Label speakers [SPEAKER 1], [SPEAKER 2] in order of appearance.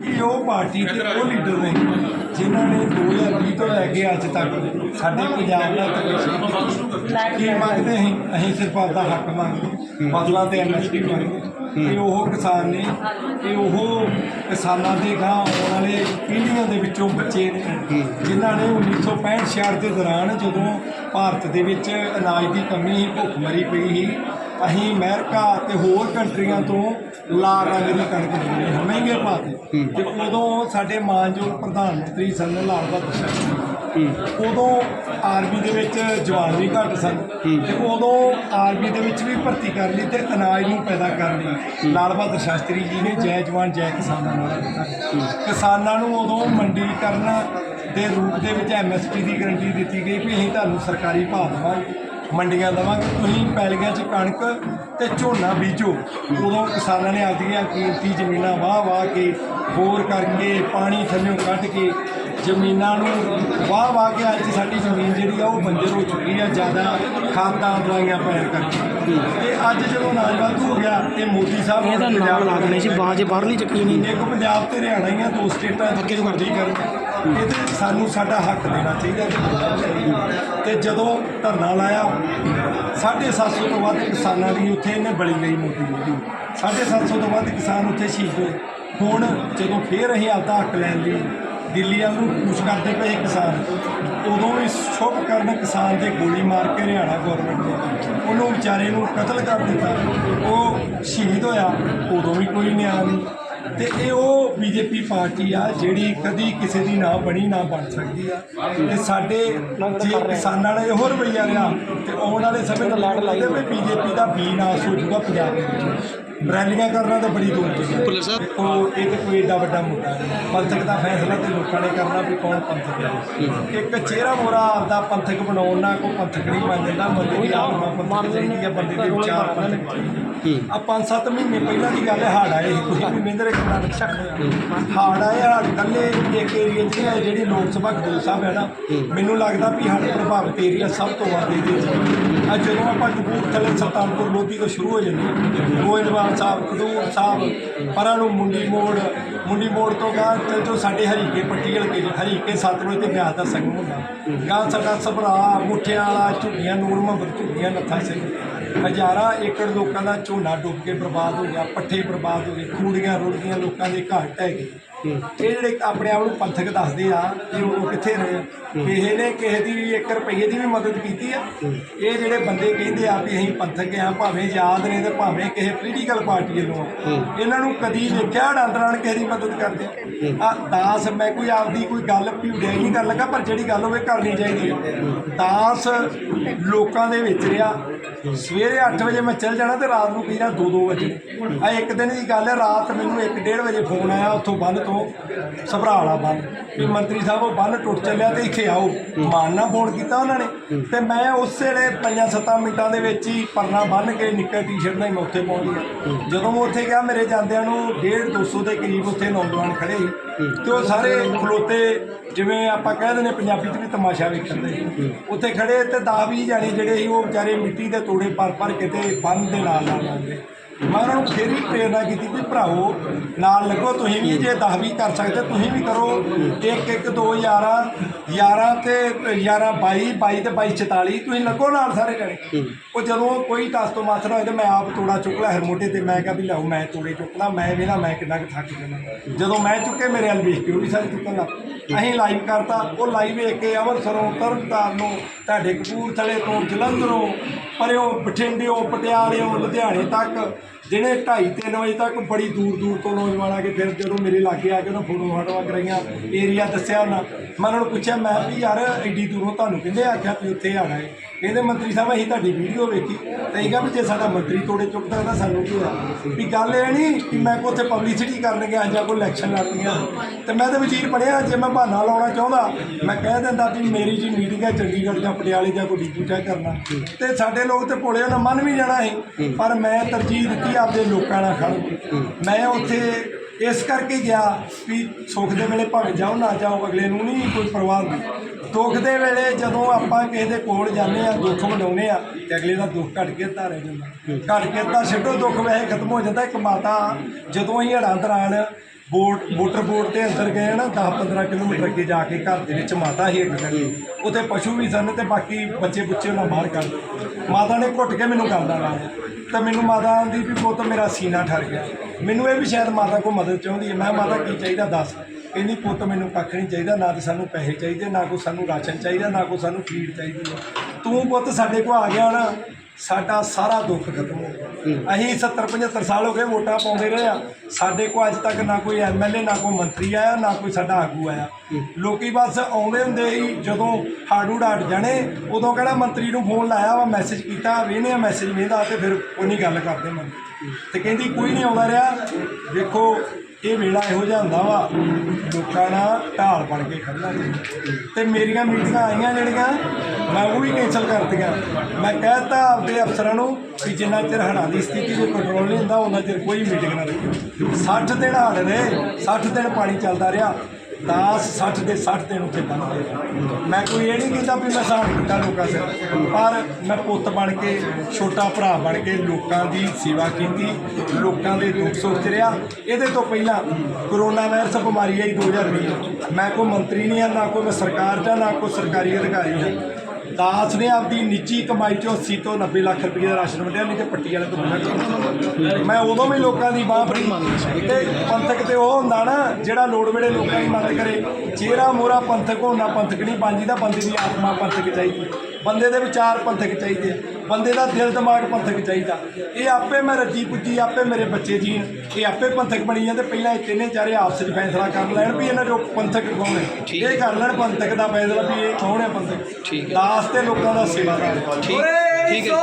[SPEAKER 1] ਕਿ ਉਹ ਪਾਰਟੀ ਤੇ ਉਹ ਲੀਡਰ ਨੇ ਜਿਨ੍ਹਾਂ ਨੇ 2020 ਤੋਂ ਲੈ ਕੇ ਅੱਜ ਤੱਕ ਸਾਡੇ ਪੰਜਾਬ ਦਾ ਤਕਲੀਫ ਕੀ ਮੰਗਦੇ ਅਸੀਂ? ਅਸੀਂ ਸਿਰਫ ਆਪਦਾ ਹੱਕ ਮੰਗਦੇ ਬਦਲਾ ਤੇ ਐਮਐਸਪੀ ਮੰਗਦੇ ਕਿ ਉਹ ਕਿਸਾਨ ਨੇ ਕਿ ਉਹ ਕਿਸਾਨਾਂ ਦੇ ਗਾਂ ਆਉਣ ਵਾਲੇ ਪੀੜ੍ਹੀਆਂ ਦੇ ਵਿੱਚੋਂ ਬੱਚੇ ਨੇ ਜਿਨ੍ਹਾਂ ਨੇ 1965 ਦੇ ਦੌਰਾਨ ਜਦੋਂ ਭਾਰਤ ਦੇ ਵਿੱਚ ਅਨਾਜ ਦੀ ਕਮੀ ਸੀ ਭੁੱਖਮਰੀ ਪਈ ਸੀ ਅਸੀਂ ਅਮਰੀਕਾ ਤੇ ਹੋਰ ਕੰਟਰੀਆਂ ਤੋਂ ਲਾਲ ਰੰਗ ਦੀ ਕਣਕ ਲੈਂਦੇ ਹਾਂ ਮਹਿੰਗੇ ਭਾਅ ਤੇ ਤੇ ਉਦੋਂ ਸਾਡੇ ਮਾਨਯੋਗ ਪ੍ਰਧਾਨ ਮੰਤਰੀ ਸਨ ਲਾਲ ਬਹਾਦਰ ਸ਼ਾਸਤਰੀ ਉਦੋਂ ਆਰਮੀ ਦੇ ਵਿੱਚ ਜਵਾਨ ਵੀ ਘੱਟ ਸਨ ਤੇ ਉਦੋਂ ਆਰਮੀ ਦੇ ਵਿੱਚ ਵੀ ਭਰਤੀ ਕਰ ਲਈ ਤੇ ਅਨਾਜ ਨੂੰ ਪੈਦਾ ਕਰ ਲਈ ਲਾਲ ਬਹਾਦਰ ਸ਼ਾਸਤਰੀ ਜੀ ਨੇ ਜੈ ਜਵਾਨ ਜੈ ਕਿਸਾਨ ਦਾ ਨਾਰਾ ਦਿੱਤਾ। ਕਿਸਾਨਾਂ ਨੂੰ ਉਦੋਂ ਮੰਡੀਕਰਨ ਦੇ ਰੂਪ ਦੇ ਵਿੱਚ ਐਮਐਸਪੀ ਦੀ ਗਰੰਟੀ ਦਿੱਤੀ ਗਈ ਵੀ ਅਸੀਂ ਤੁਹਾਨੂੰ ਸਰਕਾਰੀ ਭਾਅ ਦੇਵਾਂਗੇ। ਮੰਡੀਆਂ ਦੇਵਾਂਗੇ। ਤੁਸੀਂ ਪੈਲੀਆਂ 'ਚ ਕਣਕ ਤੇ ਝੋਨਾ ਬੀਜੋ। ਉਦੋਂ ਕਿਸਾਨਾਂ ਨੇ ਆਪਦੀਆਂ ਕੀਮਤੀ ਜ਼ਮੀਨਾਂ ਵਾਹ ਵਾਹ ਕੇ ਬੋਰ ਕਰਕੇ ਪਾਣੀ ਥੱਲਿਓਂ ਕੱਢ ਕੇ ਜ਼ਮੀਨਾਂ ਨੂੰ ਵਾਹ ਵਾਹ ਕੇ ਅੱਜ ਸਾਡੀ ਜ਼ਮੀਨ ਜਿਹੜੀ ਆ ਉਹ ਬੰਜਰ ਹੋ ਚੁੱਕੀ ਆ। ਜ਼ਿਆਦਾ ਖਾਦਾਂ ਦਵਾਈਆਂ ਪੈਣ ਕਰਕੇ। ਤੇ ਅੱਜ ਜਦੋਂ ਨਾਜਵਾਦ ਹੋ ਗਿਆ ਤੇ ਮੋਦੀ ਸਾਹਿਬ
[SPEAKER 2] ਇਹ ਤਾਂ ਨਾਲ ਲਾ ਦੇਣੇ ਸੀ। ਬਾਜ ਬਾਹਰ ਨਹੀਂ ਚੱਕੀ ਨਹੀਂ।
[SPEAKER 1] ਇੱਕ ਪੰਜਾਬ ਤੇ ਹਰਿਆਣਾ ਹੀ ਆ ਦੋ ਸਟੇਟਾਂ ਅੱਗੇ ਨੂੰ ਵਰਦੀ ਕਰਨ ਇਹਦੇ ਸਾਨੂੰ ਸਾਡਾ ਹੱਕ ਦੇਣਾ ਚਾਹੀਦਾ ਤੇ ਜਦੋਂ ਧਰਨਾ ਲਾਇਆ 750 ਤੋਂ ਵੱਧ ਕਿਸਾਨਾਂ ਦੀ ਉੱਥੇ ਇਹਨੇ ਬਲੀ ਲਈ ਮੋਦੀ ਨੇ 750 ਤੋਂ ਵੱਧ ਕਿਸਾਨ ਉੱਥੇ ਸ਼ਹੀਦ ਹੋਏ। ਹੁਣ ਜਦੋਂ ਫੇਰ ਅਸੀਂ ਆਪਦਾ ਹੱਕ ਲੈਣ ਲਈ ਦਿੱਲੀ ਵੱਲ ਨੂੰ ਕੂਚ ਕਰਦੇ ਪਏ ਕਿਸਾਨ, ਉਦੋਂ ਵੀ ਸ਼ੁਭ ਕਰਨ ਕਿਸਾਨ ਦੇ ਗੋਲੀ ਮਾਰ ਕੇ ਹਰਿਆਣਾ ਗਵਰਨਮੈਂਟ ਨੇ ਉਹਨੂੰ ਵਿਚਾਰੇ ਨੂੰ ਕਤਲ ਕਰ ਦਿੱਤਾ। ਉਹ ਸ਼ਹੀਦ ਹੋਇਆ, ਉਦੋਂ ਵੀ ਕੋਈ ਨਿਆਂ ਨਹੀਂ। ਤੇ ਇਹ ਉਹ ਬੀਜੇਪੀ ਪਾਰਟੀ ਆ ਜਿਹੜੀ ਕਦੀ ਕਿਸੇ ਦੀ ਨਾ ਬਣੀ ਨਾ ਬਣ ਸਕਦੀ ਆ। ਤੇ ਸਾਡੇ ਜੇ ਕਿਸਾਨਾਂ ਦਾ ਇਹੋ ਰਵਈਆ ਰਿਹਾ ਤੇ ਆਉਣ ਵਾਲੇ ਸਮੇਂ ਦਾ ਲਾੜ ਲੱਗਦੇ ਵੀ ਬੀਜੇਪੀ ਦਾ ਬੀ ਨਾਸ ਹੋ ਜਾਊਗਾ ਪੰਜਾਬ ਦੇ ਵਿੱਚ। ਰੈਲੀਆਂ ਕਰਨਾ ਤਾਂ ਬੜੀ ਦੂਰ ਦੀ ਗੱਲ ਹੈ ਉਹ ਇਹ ਤੇ ਕੋਈ ਏਡਾ ਵੱਡਾ ਮੁੱਦਾ ਨਹੀਂ। ਪੰਥਕ ਦਾ ਫੈਸਲਾ ਤੇ ਲੋਕਾਂ ਨੇ ਕਰਨਾ ਵੀ ਕੌਣ ਪੰਥਕ ਹੈ। ਇੱਕ ਚਿਹਰਾ ਮੋਰਾ ਆਪਦਾ ਪੰਥਕ ਬਣਾਉਣ ਨਾਲ ਕੋਈ ਪੰਥਕ ਨਹੀਂ ਬਣ ਜਾਂਦਾ। ਬੰਦੇ ਦੀ ਆਤਮਾ ਪੰਥਕ ਚਾਹੀਦੀ ਹੈ ਬੰਦੇ ਦੇ ਵਿਚਾਰ ਪੰਥਕ ਆ ਪੰਜ ਸੱਤ ਮਹੀਨੇ ਪਹਿਲਾਂ ਦੀ ਗੱਲ ਹੈ ਹਾੜ ਆਏ ਤੁਸੀਂ ਵੀ ਮਹਿੰਦਰ ਇੱਕ ਨਾਲ ਸ਼ੱਕ ਹਾੜ ਆਏ ਹਾੜ ਕੱਲੇ ਇੱਕ ਏਰੀਆ ਦੀ ਹੈ ਜਿਹੜੀ ਲੋਕ ਸਭਾ ਖਡੂਰ ਸਾਹਿਬ ਹੈ ਨਾ। ਮੈਨੂੰ ਲੱਗਦਾ ਵੀ ਹੜ ਪ੍ਰਭਾਵਿਤ ਏਰੀਆ ਸਭ ਤੋਂ ਵੱਧ ਇਹਦੇ ਚ। ਅੱਜ ਜਦੋਂ ਆਪਾਂ ਕਪੂਰਥਲੇ ਸੁਲਤਾਨਪੁਰ ਲੋਧੀ ਤੋਂ ਸ਼ੁਰੂ ਹੋ ਜਾਂਦੇ ਗੋਇੰਦਵਾਲ ਸਾਹਿਬ, ਖਡੂਰ ਸਾਹਿਬ, ਪਰਾਂ ਨੂੰ ਮੁੰਡੀ ਮੋੜ ਮੁੰਡੀ ਮੋੜ ਤੋਂ ਗਾਂ ਚੱਲ ਜੋ ਸਾਡੇ ਹਰੀਕੇ, ਪੱਟੀ ਹਲਕੇ ਹਰੀਕੇ ਸਤਲੁਜ ਤੇ ਬਿਆਸ ਦਾ ਸੰਗਮ ਹੁੰਦਾ। ਗਾਂ ਸਾਡਾ ਸਭਰਾ, ਮੁੱਠਿਆਂ ਵਾਲਾ, ਝੁੱਗੀਆਂ, ਨੂਰ ਮੁਹੰਮਦ, ਝੁੱਗੀਆਂ, ਨੱਥਾ ਸਿੰਘ। ਹਜ਼ਾਰਾਂ ਏਕੜ ਲੋਕਾਂ ਦਾ ਝੋਨਾ ਡੁੱਬ ਕੇ ਬਰਬਾਦ ਹੋ ਗਿਆ, ਪੱਠੇ ਬਰਬਾਦ ਹੋ ਗਏ ਖੂੜੀਆਂ ਰੁੜ ਗਈਆਂ ਲੋਕਾਂ ਦੇ ਘਰ ਢਹਿ ਗਏ। ਇਹ ਜਿਹੜੇ ਆਪਣੇ ਆਪ ਨੂੰ ਪੰਥਕ ਦੱਸਦੇ ਆ ਕਿ ਉਹ ਕਿੱਥੇ ਰਹੇ ਆ? ਕਿਸੇ ਨੇ ਕਿਸੇ ਦੀ 1 ਰੁਪਏ ਦੀ ਵੀ ਮਦਦ ਕੀਤੀ ਆ। ਇਹ ਜਿਹੜੇ ਬੰਦੇ ਕਹਿੰਦੇ ਆ ਵੀ ਅਸੀਂ ਪੰਥਕ ਆ ਭਾਵੇਂ ਯਾਦ ਨੇ ਤੇ ਭਾਵੇਂ ਕਿਸੇ ਪੋਲੀਟੀਕਲ ਪਾਰਟੀ ਵੱਲੋਂ। ਇਹਨਾਂ ਨੂੰ ਕਦੀ ਵੇਖਿਆ ਡਾਂਦਰਾਂ ਕਿਸੇ ਦੀ ਮਦਦ ਕਰਦੇ? ਆ ਦਾਸ ਮੈਂ ਕੋਈ ਆਪਦੀ ਕੋਈ ਗੱਲ ਭਿਉੜਿਆ ਨਹੀਂ ਕਰ ਲੱਗਾ ਪਰ ਜਿਹੜੀ ਗੱਲ ਹੋਵੇ ਕਰਨੀ ਚਾਹੀਦੀ ਹੈ। ਦਾਸ ਲੋਕਾਂ ਦੇ ਵਿੱਚ ਰਿਹਾ। ਸਵੇਰੇ 8 ਵਜੇ ਮੈਂ ਚੱਲ ਜਾਣਾ ਤੇ ਰਾਤ ਨੂੰ ਪੀਣਾ 2-2 ਵਜੇ। ਆ ਇੱਕ ਦਿਨ ਦੀ ਗੱਲ ਹੈ, ਰਾਤ ਮੈਨੂੰ 1-1.5 ਵਜੇ ਫੋਨ ਆਇਆ ਉੱਥੋਂ ਬੰਨ ਤੋਂ ਸਭਰਾ ਬੰਨ। ਵੀ ਮੰਤਰੀ ਸਾਹਿਬ, ਉਹ ਬੰਨ ਟੁੱਟ ਚੱਲਿਆ ਤੇ ਇੱਥੇ ਆਓ। ਮਾਨ ਨਾਲ ਫੋਨ ਕੀਤਾ ਉਹਨਾਂ ਨੇ। ਤੇ ਮੈਂ ਉਸ ਵੇਲੇ 5-7 ਮਿੰਟਾਂ ਦੇ ਵਿੱਚ ਹੀ ਪਰਨਾ ਬੰਨ ਕੇ ਨਿੱਕਾ ਟੀ-ਸ਼ਰਟ ਨਾਲ ਮੈਂ ਉੱਥੇ ਪਹੁੰਚ ਗਿਆ ਜਦੋਂ ਮੈਂ ਉੱਥੇ ਗਿਆ, ਮੇਰੇ ਜਾਂਦਿਆਂ ਨੂੰ 1.5 200 ਦੇ ਕਰੀਬ ਉੱਥੇ ਨੌਜਵਾਨ ਖੜੇ ਸੀ। ਤੇ ਉਹ ਸਾਰੇ ਖਲੋਤੇ ਜਿਵੇਂ ਆਪਾਂ ਕਹਿ ਦਿੰਦੇ ਪੰਜਾਬੀ 'ਚ ਵੀ ਤਮਾਸ਼ਾ ਵੇਖਣ ਦੇ। ਉੱਥੇ ਖੜੇ ਤੇ 10 20 ਜਾਣੇ ਜਿਹੜੇ ਸੀ, ਉਹ ਵਿਚਾਰੇ ਮਿੱਟੀ ਦੇ ਤੋੜੇ ਭਰ ਭਰ ਕਿਤੇ ਤੇ ਬੰਨ ਦੇ ਨਾਲ ਨਾਲ ਲਾਉਂਦੇ। ਮੈਂ ਉਹਨਾਂ ਨੂੰ ਫੇਰ ਹੀ ਪ੍ਰੇਰਨਾ ਕੀਤੀ ਵੀ ਭਰਾਵੋ ਨਾਲ ਲੱਗੋ ਤੁਸੀਂ ਵੀ ਜੇ 10 20 ਕਰ ਸਕਦੇ ਤੁਸੀਂ ਵੀ ਕਰੋ। ਇੱਕ ਇੱਕ 2 11 11 ਤੇ 11 22 22 ਤੇ 22 44 ਤੁਸੀਂ ਲੱਗੋ ਨਾਲ ਸਾਰੇ ਜਣੇ। ਉਹ ਜਦੋਂ ਕੋਈ ਟਸ ਤੋਂ ਮਾਥਰ ਹੋਏ ਤੇ ਮੈਂ ਆਪ ਤੋੜਾ ਚੁੱਕ ਲਿਆ ਹਰ ਮੋਢੇ ਤੇ ਮੈਂ ਕਿਹਾ ਵੀ ਲਓ ਮੈਂ ਤੋੜੇ ਚੁੱਕਣਾ ਮੈਂ ਵੀ ਨਾ ਮੈਂ ਕਿੰਨਾ ਕੁ ਥੱਕ ਜਾਣਾ ਜਦੋਂ ਮੈਂ ਚੁੱਕੇ ਮੇਰੇ ਵੱਲ ਵੇਖ ਕੇ ਉਹ ਵੀ ਸਾਰੇ ਚੁੱਕਣ ਲੱਗ। ਅਸੀਂ ਲਾਈਵ ਕਰਤਾ ਉਹ ਲਾਈਵ ਵੇਖ ਕੇ ਅੰਮ੍ਰਿਤਸਰੋਂ ਤਰਨਤਾਰਨ ਨੂੰ ਤੁਹਾਡੇ ਕਪੂਰਥਲੇ ਤੋਂ ਜਲੰਧਰੋਂ ਪਰਿਓ ਬਠਿੰਡਿਓ ਪਟਿਆਲਿਓ ਲੁਧਿਆਣੇ ਤੱਕ ਜਿਹੜੇ 2:30 3 ਵਜੇ ਤੱਕ ਬੜੀ ਦੂਰ ਦੂਰ ਤੋਂ ਨੌਜਵਾਨ ਆ ਕੇ ਫਿਰ ਜਦੋਂ ਮੇਰੇ ਲਾਗੇ ਆ ਕੇ ਉਹਨਾਂ ਫੋਟੋ ਫਾਟੋਆਂ ਕਰਾਈਆਂ ਏਰੀਆ ਦੱਸਿਆ ਉਹਨਾਂ। ਮੈਂ ਉਹਨਾਂ ਨੂੰ ਪੁੱਛਿਆ, ਮੈਂ ਵੀ ਯਾਰ ਐਡੀ ਦੂਰੋਂ ਤੁਹਾਨੂੰ ਕਹਿੰਦੇ ਆਖਿਆ ਵੀ ਉੱਥੇ ਆਣਾ ਹੈ? ਕਹਿੰਦੇ ਮੰਤਰੀ ਸਾਹਿਬ, ਅਸੀਂ ਤੁਹਾਡੀ ਵੀਡੀਓ ਵੇਖੀ। ਤੇ ਇਹ ਕਿਹਾ ਵੀ ਜੇ ਸਾਡਾ ਮੰਤਰੀ ਤੋੜੇ ਚੁੱਕਦਾ ਤਾਂ ਸਾਨੂੰ ਕੀ ਹੋਇਆ? ਵੀ ਗੱਲ ਇਹ ਨਹੀਂ ਕਿ ਮੈਂ ਕੋ ਉੱਥੇ ਪਬਲਿਸਿਟੀ ਕਰਨ ਗਿਆ ਜਾਂ ਕੋਈ ਇਲੈਕਸ਼ਨ ਲੜ ਗਿਆ। ਤੇ ਮੈਂ ਤਾਂ ਵਜ਼ੀਰ ਬਣਿਆ ਜੇ ਮੈਂ ਬਹਾਨਾ ਲਾਉਣਾ ਚਾਹੁੰਦਾ, ਮੈਂ ਕਹਿ ਦਿੰਦਾ ਵੀ ਮੇਰੀ ਜੀ ਮੀਟਿੰਗ ਹੈ ਚੰਡੀਗੜ੍ਹ ਜਾਂ ਪਟਿਆਲੇ ਜਾਂ ਕੋਈ ਡੀਪੂ ਤੈਅ ਕਰਨਾ। ਤੇ ਸਾਡੇ ਲੋਕ ਤੇ ਭੋਲੇ ਨਾ ਮੰਨ ਵੀ ਜਾਣਾ ਸੀ। ਪਰ ਮੈਂ ਤਰਜੀਹ ਦਿੱਤੀ, ਆਪਦੇ ਲੋਕਾਂ ਨਾਲ ਖੜ ਮੈਂ ਉੱਥੇ ਇਸ ਕਰਕੇ ਗਿਆ ਵੀ ਸੁੱਖ ਦੇ ਵੇਲੇ ਭਾਵੇਂ ਜਾਓ, ਨਾ ਜਾਓ, ਅਗਲੇ ਨੂੰ ਨਹੀਂ ਕੋਈ ਪਰਵਾਹ ਨਹੀਂ ਦੁੱਖ ਦੇ ਵੇਲੇ ਜਦੋਂ ਆਪਾਂ ਕਿਸੇ ਦੇ ਕੋਲ ਜਾਂਦੇ ਆ ਦੁੱਖ ਮਨਾਉਂਦੇ ਆ ਤੇ ਅਗਲੇ ਦਾ ਦੁੱਖ ਘਟ ਕੇ ਅੱਧਾ ਰਹਿ ਜਾਂਦਾ। ਘਟ ਕੇ ਤਾਂ ਛੱਡੋ, ਦੁੱਖ ਵੈਸੇ ਖਤਮ ਹੋ ਜਾਂਦਾ। ਇੱਕ ਮਾਤਾ ਜਦੋਂ ਅਸੀਂ ਹੜਾਂ ਦੌਰਾਨ ਬੋਟ ਮੋਟਰ ਬੋਟ ਤੇ ਅੰਦਰ ਗਏ ਨਾ 10 15 ਕਿਲੋਮੀਟਰ ਅੱਗੇ ਜਾ ਕੇ ਘਰ ਦੇ ਵਿੱਚ ਮਾਤਾ ਹੇਠ ਇੱਕ ਉੱਥੇ ਪਸ਼ੂ ਵੀ ਸਨ ਤੇ ਬਾਕੀ ਬੱਚੇ ਬੁੱਚੇ ਉਹਨਾਂ ਬਾਹਰ ਕੱਢ ਮਾਤਾ ਨੇ ਘੁੱਟ ਕੇ ਮੈਨੂੰ ਕਰਦਾ ਲਾਇਆ ਤਾਂ ਮੈਨੂੰ ਮਾਤਾ ਆਂਦੀ ਵੀ ਪੁੱਤ ਮੇਰਾ ਸੀਨਾ ਠਰ ਗਿਆ। ਮੈਨੂੰ ਇਹ ਵੀ ਸ਼ਾਇਦ ਮਾਤਾ ਕੋ ਮਦਦ ਚਾਹੁੰਦੀ ਹੈ। ਮੈਂ ਮਾਤਾ, ਕੀ ਚਾਹੀਦਾ? ਦੱਸ। ਕਹਿੰਦੀ, ਪੁੱਤ, ਮੈਨੂੰ ਕੱਖ ਨਹੀਂ ਚਾਹੀਦਾ। ਨਾ ਤੇ ਸਾਨੂੰ ਪੈਸੇ ਚਾਹੀਦੇ, ਨਾ ਕੋਈ ਸਾਨੂੰ ਰਾਸ਼ਨ ਚਾਹੀਦਾ, ਨਾ ਕੋਈ ਸਾਨੂੰ ਫੀਡ ਚਾਹੀਦੀ ਹੈ। ਤੂੰ ਪੁੱਤ ਸਾਡੇ ਕੋ ਆ ਗਿਆ ਨਾ ਸਾਡਾ ਸਾਰਾ ਦੁੱਖ ਖਤਮ ਹੋ ਗਿਆ। ਅਸੀਂ 70 75 ਸਾਲ ਹੋ ਗਏ ਵੋਟਾਂ ਪਾਉਂਦੇ ਰਹੇ ਆ। ਸਾਡੇ ਕੋ ਅੱਜ ਤੱਕ ਨਾ ਕੋਈ ਐਮਐਲਏ ਨਾ ਕੋਈ ਮੰਤਰੀ ਆਇਆ ਨਾ ਕੋਈ ਸਾਡਾ ਆਗੂ ਆਇਆ। ਲੋਕੀ ਬਸ ਆਉਂਦੇ ਹੁੰਦੇ ਹੀ ਜਦੋਂ ਹਾੜੂ ਡਾਟ ਜਾਣੇ ਉਦੋਂ ਕਿਹੜਾ ਮੰਤਰੀ ਨੂੰ ਫੋਨ ਲਾਇਆ ਵਾ ਮੈਸੇਜ ਕੀਤਾ ਵੇਨੇ ਮੈਸੇਜ ਵੇਂਦਾ ਤੇ ਫਿਰ ਉਹ ਨਹੀਂ ਗੱਲ ਕਰਦੇ ਮੰਤਰੀ। ਤੇ ਕਹਿੰਦੀ ਕੋਈ ਨਹੀਂ ਆਉਂਦਾ ਰਿਹਾ। ਵੇਖੋ ਇਹ ਵੇਲਾ ਇਹੋ ਜਿਹਾ ਹੁੰਦਾ ਵਾ ਲੋਕਾਂ ਨਾਲ ਢਾਲ ਬਣ ਕੇ ਖੜਨਾ। ਤੇ ਮੇਰੀਆਂ ਮੀਟਿੰਗਾਂ ਆਈਆਂ ਜਿਹੜੀਆਂ ਮੈਂ ਉਹ ਵੀ ਕੈਂਸਲ ਕਰਤੀਆਂ। ਮੈਂ ਕਹਿਤਾ ਆਪਦੇ ਅਫਸਰਾਂ ਨੂੰ ਕਿ ਜਿੰਨਾ ਚਿਰ ਹੜ੍ਹਾਂ ਦੀ ਸਥਿਤੀ ਨੂੰ ਕੰਟਰੋਲ ਨਹੀਂ ਹੁੰਦਾ, ਉਹਨਾਂ ਚਿਰ ਕੋਈ ਮੀਟਿੰਗ ਨਾ ਰੱਖੋ 60 ਦਿਨ ਹੜ੍ਹ ਰਹੇ 60 ਦਿਨ ਪਾਣੀ ਚੱਲਦਾ ਰਿਹਾ 10 60 ਦੇ 60 ਦਿਨ ਉੱਤੇ ਬੰਦ ਰਹੇ ਮੈਂ ਕੋਈ ਇਹ ਨਹੀਂ ਕਹਿੰਦਾ ਵੀ ਮੈਂ ਹਿਸਾਬ ਕੀਤਾ ਲੋਕਾਂ ਸਿਰ। ਪਰ ਮੈਂ ਪੁੱਤ ਬਣ ਕੇ, ਛੋਟਾ ਭਰਾ ਬਣ ਕੇ ਲੋਕਾਂ ਦੀ ਸੇਵਾ ਕੀਤੀ, ਲੋਕਾਂ ਦੇ ਦੁੱਖ ਸੁੱਖ 'ਚ ਰਿਹਾ। ਇਹਦੇ ਤੋਂ ਪਹਿਲਾਂ ਕਰੋਨਾ ਵਾਇਰਸ ਬਿਮਾਰੀ ਆਈ 2020 ਮੈਂ ਕੋਈ ਮੰਤਰੀ ਨਹੀਂ ਹਾਂ, ਨਾ ਕੋਈ ਮੈਂ ਸਰਕਾਰ ਦਾ ਨਾ ਕੋਈ ਸਰਕਾਰੀ ਅਧਿਕਾਰੀ ਹਾਂ। ਦਾਸ ਨੇ ਆਪਦੀ ਨਿੱਜੀ ਕਮਾਈ ਚੋਂ 80 ਤੋਂ 90 ਲੱਖ ਰੁਪਏ ਦਾ ਰਾਸ਼ਨ ਵੰਡਿਆ, ਨਹੀਂ ਤੇ ਪੱਟੀ ਵਾਲੇ ਤੋਂ ਮੰਗਿਆ। ਮੈਂ ਉਦੋਂ ਵੀ ਲੋਕਾਂ ਦੀ ਬਾਹ ਫੜੀ। ਤੇ ਪੰਥਕ ਤੇ ਉਹ ਹੁੰਦਾ ਨਾ, ਜਿਹੜਾ ਲੋੜ ਵੇਲੇ ਲੋਕਾਂ ਦੀ ਮਦਦ ਕਰੇ। ਚਿਹਰਾ ਮੋਰਾ ਪੰਥਕ ਹੁੰਦਾ, ਪੰਥਕ ਨਹੀਂ ਬਾਂਝੀ ਦਾ ਬੰਦੇ ਦੀ ਆਤਮਾ ਪੰਥਕ ਚਾਹੀਦੀ। ਬੰਦੇ ਦੇ ਵਿਚਾਰ ਪੰਥਕ ਚਾਹੀਦੇ ਬੰਦੇ ਦਾ ਦਿਲ ਦਿਮਾਗ ਪੰਥਕ ਚਾਹੀਦਾ। ਇਹ ਆਪੇ ਮੈਂ ਰੱਜੀ ਪੁੱਜੀ ਆਪੇ ਮੇਰੇ ਬੱਚੇ ਜੀਣ ਇਹ ਆਪੇ ਪੰਥਕ ਬਣੀ ਜਾਂਦੇ। ਪਹਿਲਾਂ ਇਹ ਤਿੰਨੇ ਚਾਰੇ ਆਪਸ ਵਿੱਚ ਫੈਸਲਾ ਕਰ ਲੈਣ ਵੀ ਇਹਨਾਂ ਜੋ ਪੰਥਕ ਕੌਣ ਹੈ। ਇਹ ਕਰ ਲੈਣ ਪੰਥਕ ਦਾ ਫੈਸਲਾ ਵੀ ਇਹ ਕੌਣ ਹੈ ਪੰਥਕ। ਦਾਸ ਤੇ ਲੋਕਾਂ ਦਾ ਸੇਵਾਦਾਰ
[SPEAKER 2] ਠੀਕ ਠੀਕ ਹੈ।